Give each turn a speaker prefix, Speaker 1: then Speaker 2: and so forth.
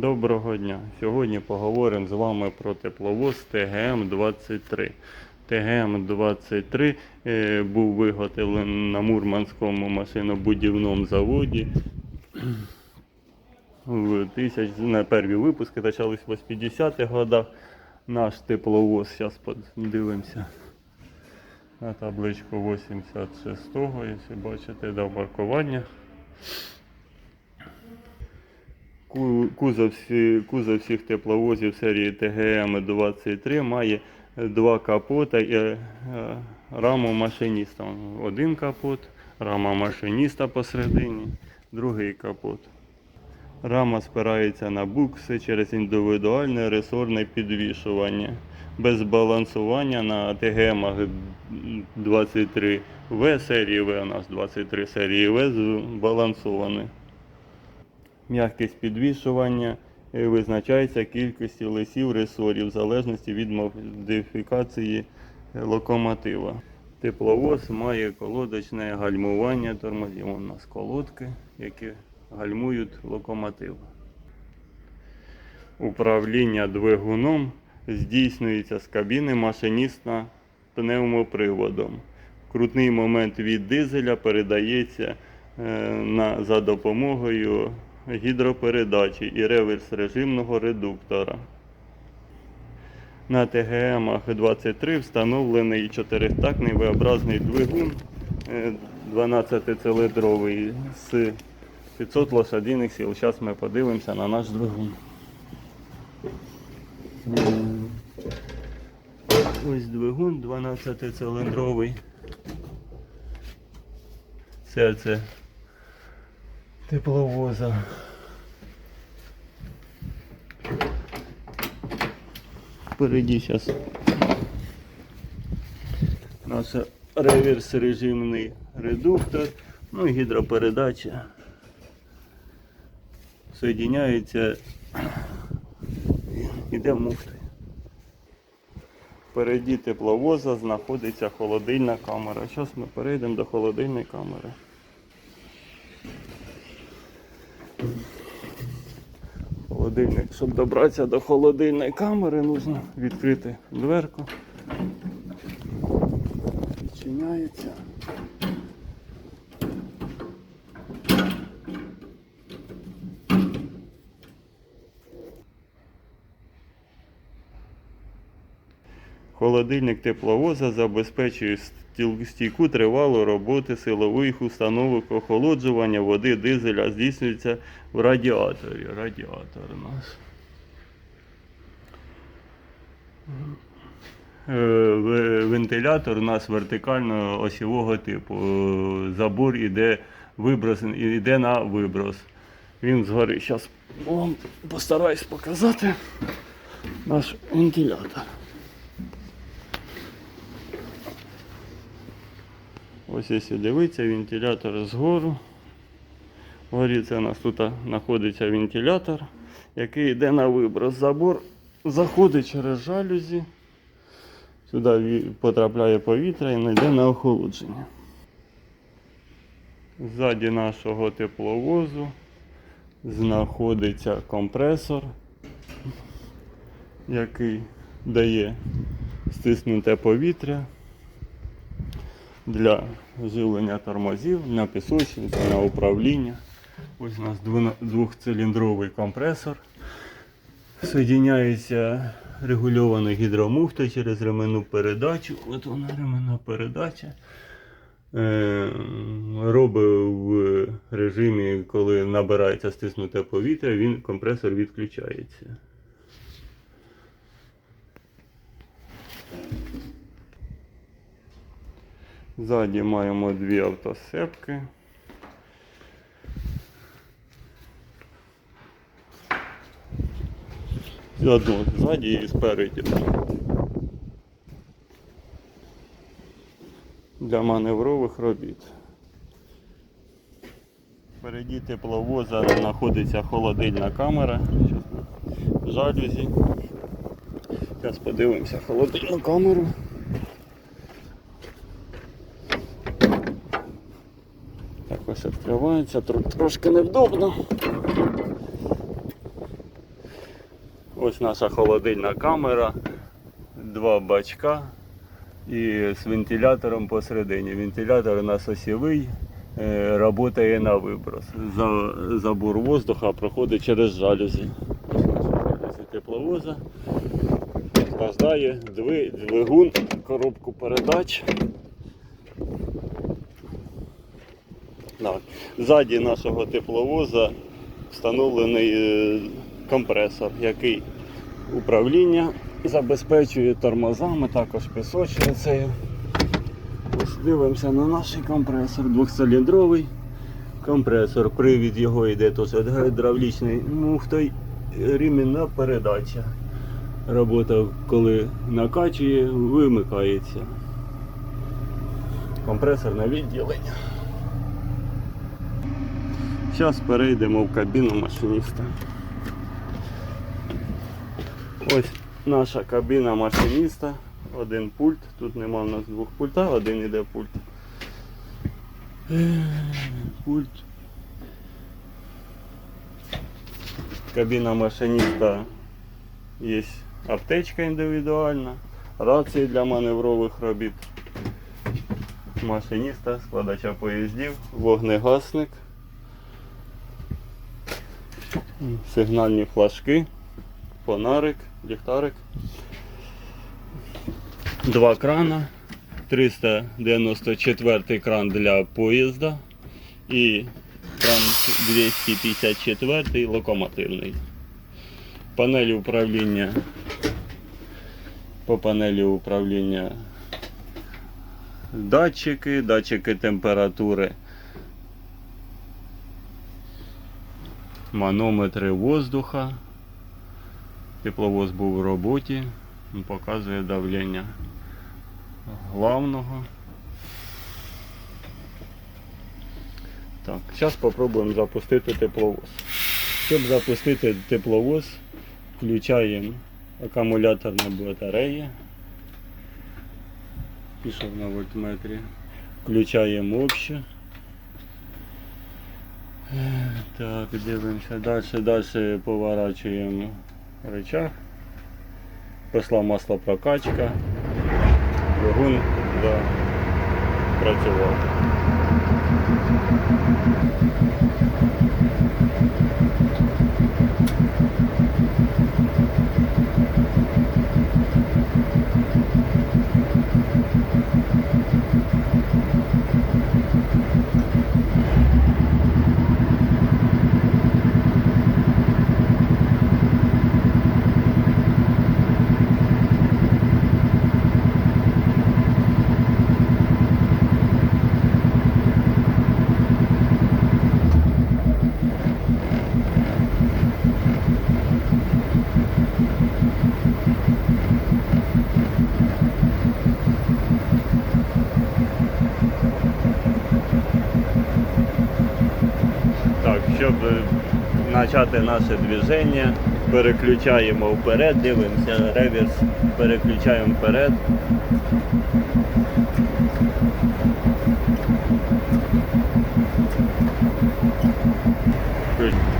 Speaker 1: Доброго дня. Сьогодні поговоримо з вами про тепловоз ТГМ-23. ТГМ-23 е, був виготовлений на Мурманському машинобудівному заводі. В тисяч, на перві випуски почались в 80-х годах. Наш тепловоз, зараз подивимося на табличку 86-го, якщо бачите, до маркування. Ку- Кузов, кузов всіх тепловозів серії ТГМ-23 має два капота і е, раму машиніста. Один капот, рама машиніста посередині, другий капот. Рама спирається на букси через індивідуальне ресорне підвішування. Без балансування на ТГМ 23В серії В у нас 23 серії В збалансовані. М'якість підвішування е, визначається кількістю лисів ресорів в залежності від модифікації е, локомотива. Тепловоз має колодочне гальмування тормозів. У нас колодки, які гальмують локомотив. Управління двигуном здійснюється з кабіни машиніста пневмоприводом. Крутний момент від дизеля передається е, на, за допомогою гідропередачі і реверс режимного редуктора. На ТГМ-23 встановлений чотиритактний V-образний двигун е, 12-циліндровий з 500 лошадиних сил. Зараз ми подивимося на наш двигун. Ось двигун 12-циліндровий. Серце тепловоза. Впереді зараз наш реверс режимний редуктор, ну і гідропередача. Соєдиняється, іде муфти. Впереді тепловоза знаходиться холодильна камера. Зараз ми перейдемо до холодильної камери. Холодильник. Щоб добратися до холодильної камери, потрібно відкрити дверку. Відчиняється. Холодильник тепловоза забезпечує стійку тривалу роботи силових установок охолоджування води дизеля здійснюється в радіаторі. Радіатор у нас. Е, Вентилятор у нас вертикально осьового типу. Е, Забор іде виброс, іде на виброс. Він згори. Зараз вам постараюсь показати наш вентилятор. Ось якщо дивитися, вентилятор згору. Вгорі це у нас тут знаходиться вентилятор, який йде на виброс. Забор заходить через жалюзі. Сюди потрапляє повітря і не йде на охолодження. Ззаді нашого тепловозу знаходиться компресор, який дає стиснуте повітря для живлення тормозів, на пісочниці, на управління. Ось у нас двохциліндровий компресор. Соєдиняється регульованою гідромуфтою через ременну передачу. От вона ременна передача. Е, Робить в режимі, коли набирається стиснуте повітря, він компресор відключається. Ззаді маємо дві автосепки. Одну ззаді і спереді. Для маневрових робіт. Впереді тепловоза знаходиться холодильна камера. Жалюзі. Зараз подивимося холодильну камеру. Так ось відкривається, трошки невдобно. Ось наша холодильна камера, два бачка і з вентилятором посередині. Вентилятор у нас осівий, е, працює на виброс. Забор воздуха проходить через жалюзі. Тепловоза. Охлаждає двигун, коробку передач. Ззаді нашого тепловоза встановлений е, компресор, який управління забезпечує тормозами, також пісочницею. Ось дивимося на наш компресор, двохциліндровий компресор. Привід його йде тут гідравлічний муфтой, рівненна передача. Робота, коли накачує, вимикається. Компресорне відділення. Зараз перейдемо в кабіну машиніста. Ось наша кабіна машиніста. Один пульт. Тут нема в нас двох пульта, один іде пульт. Пульт. Кабіна машиніста є аптечка індивідуальна, рації для маневрових робіт. Машиніста, складача поїздів, вогнегасник сигнальні флажки, фонарик, ліхтарик. Два крана, 394 кран для поїзда і кран 254 локомотивний. Панелі управління. По панелі управління датчики, датчики температури. Манометри воздуха. Тепловоз був у роботі, показує давлення главного. Так, зараз спробуємо запустити тепловоз. Щоб запустити тепловоз, включаємо акумуляторна батарея. Пішов на вольтметрі. Включаємо общу. Так, дивимося далі, далі поворачуємо рычаг. Пішла масло прокачка. Двигун запрацював. щоб е, почати наше движення, переключаємо вперед, дивимося, реверс, переключаємо вперед. Good.